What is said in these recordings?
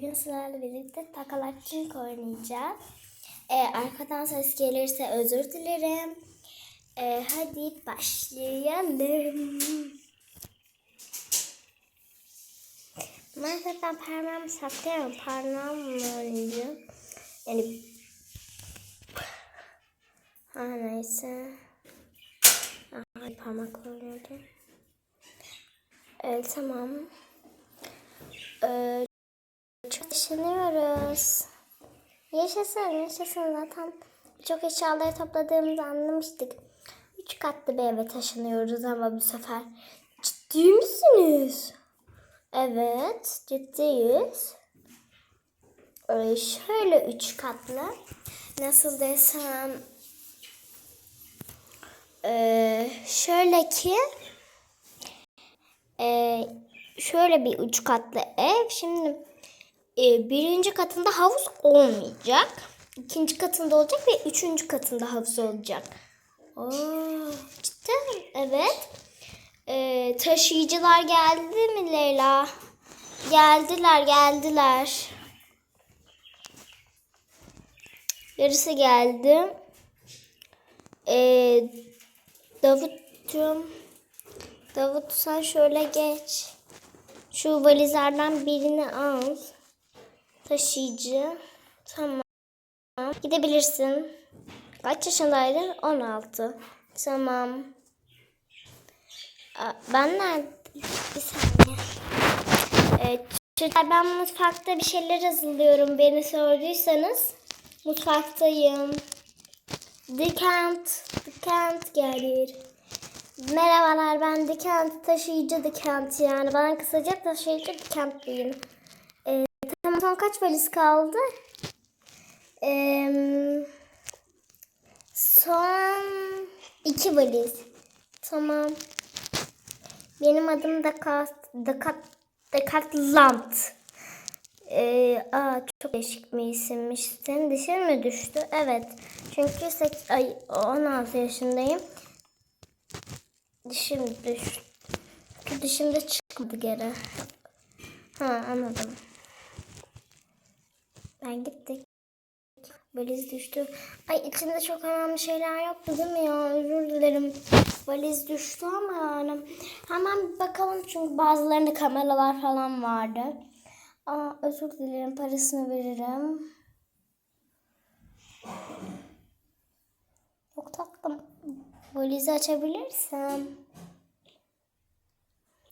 Bugün sizlerle birlikte takalakçılık oynayacağız. Ee, arkadan ses gelirse özür dilerim. Ee, hadi başlayalım. Ben zaten parmağımı saklayamam. Parmağımla oynayacağım. Yani ha neyse. Ay parmakla oynayacağım. Evet tamam. Ee, çok düşünüyoruz. Yaşasın, yaşasın zaten. Çok eşyaları topladığımızı anlamıştık. Üç katlı bir eve taşınıyoruz ama bu sefer. Ciddi misiniz? Evet, ciddiyiz. Ee, şöyle üç katlı. Nasıl desem... Ee, şöyle ki... Ee, şöyle bir üç katlı ev. Şimdi e, birinci katında havuz olmayacak. İkinci katında olacak ve üçüncü katında havuz olacak. Oo, cidden evet. Ee, taşıyıcılar geldi mi Leyla? Geldiler geldiler. Yarısı geldi. Ee, Davut'cum. Davut sen şöyle geç. Şu valizlerden birini al. Taşıyıcı. Tamam. Gidebilirsin. Kaç yaşındaydın? 16. Tamam. Ben nerede? Bir saniye. Evet. Ben mutfakta bir şeyler hazırlıyorum. Beni sorduysanız mutfaktayım. Dikent. Dikent gelir. Merhabalar ben Dikent taşıyıcı Dikent yani. Bana kısaca taşıyıcı Dikent deyin. Son kaç valiz kaldı? Ee, son iki valiz. Tamam. Benim adım Dekat, Dekat, Decathlon. Ee, aa, çok değişik bir isimmiş. Senin dişin mi düştü? Evet. Çünkü 8, ay, 16 yaşındayım. Dişim düştü. Dişim de çıkmadı geri. Ha anladım. Ben gittik. Valiz düştü. Ay içinde çok önemli şeyler yoktu değil mi ya? Özür dilerim. Valiz düştü ama yani. Hemen bakalım çünkü bazılarında kameralar falan vardı. Aa, özür dilerim parasını veririm. Çok tatlım. Valizi açabilirsem.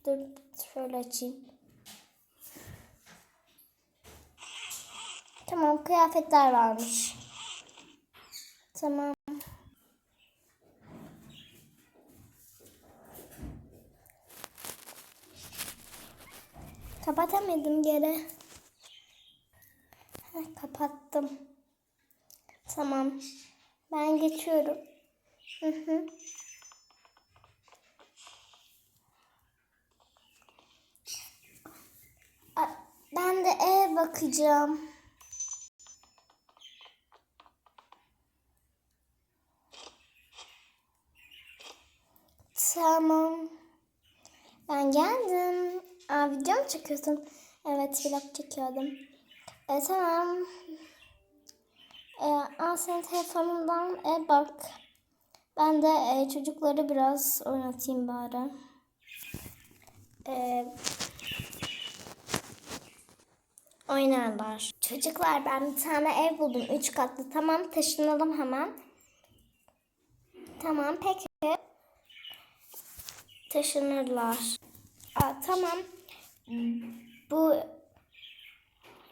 Dur şöyle açayım. Tamam kıyafetler varmış. Tamam. Kapatamadım geri. Heh, kapattım. Tamam. Ben geçiyorum. Hı hı. Ben de eve bakacağım. Tamam. Ben geldim. Aa, video mu çekiyorsun? Evet, vlog çekiyordum. E, tamam. E, al senin telefonundan e, bak. Ben de e, çocukları biraz oynatayım bari. E, oynarlar. Çocuklar ben bir tane ev buldum. Üç katlı. Tamam taşınalım hemen. Tamam peki. Taşınırlar. Aa, tamam. Bu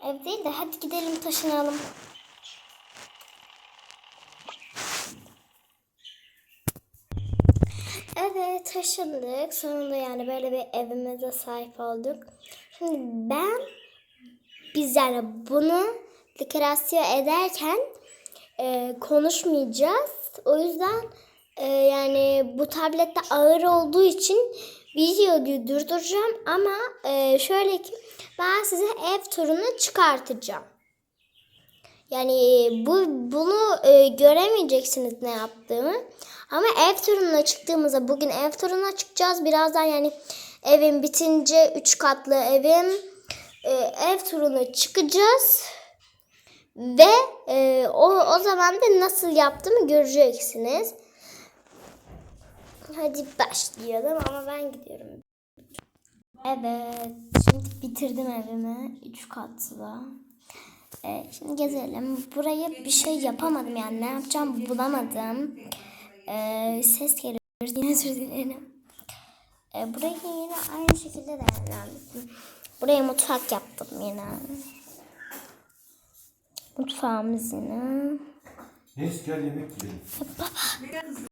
ev değil de hadi gidelim taşınalım. Evet taşındık. Sonunda yani böyle bir evimize sahip olduk. Şimdi ben biz yani bunu dekorasyon ederken e, konuşmayacağız. O yüzden e, yani bu tablette ağır olduğu için videoyu durduracağım ama e, şöyle ki ben size ev turunu çıkartacağım. Yani bu bunu e, göremeyeceksiniz ne yaptığımı. Ama ev turuna çıktığımızda bugün ev turuna çıkacağız. Birazdan yani evim bitince 3 katlı evim e, ev turuna çıkacağız. Ve e, o, o zaman da nasıl yaptığımı göreceksiniz. Hadi başlayalım ama ben gidiyorum. Evet, şimdi bitirdim evimi. Üç katlı. Ee, şimdi gezelim. Buraya bir şey yapamadım yani ne yapacağım bulamadım. Ee, ses geliyor. Yine özür dilerim. Ee, burayı yine aynı şekilde değerlendirdim. Buraya mutfak yaptım yine. Mutfağımız yine. Neyse gel yemek yiyelim.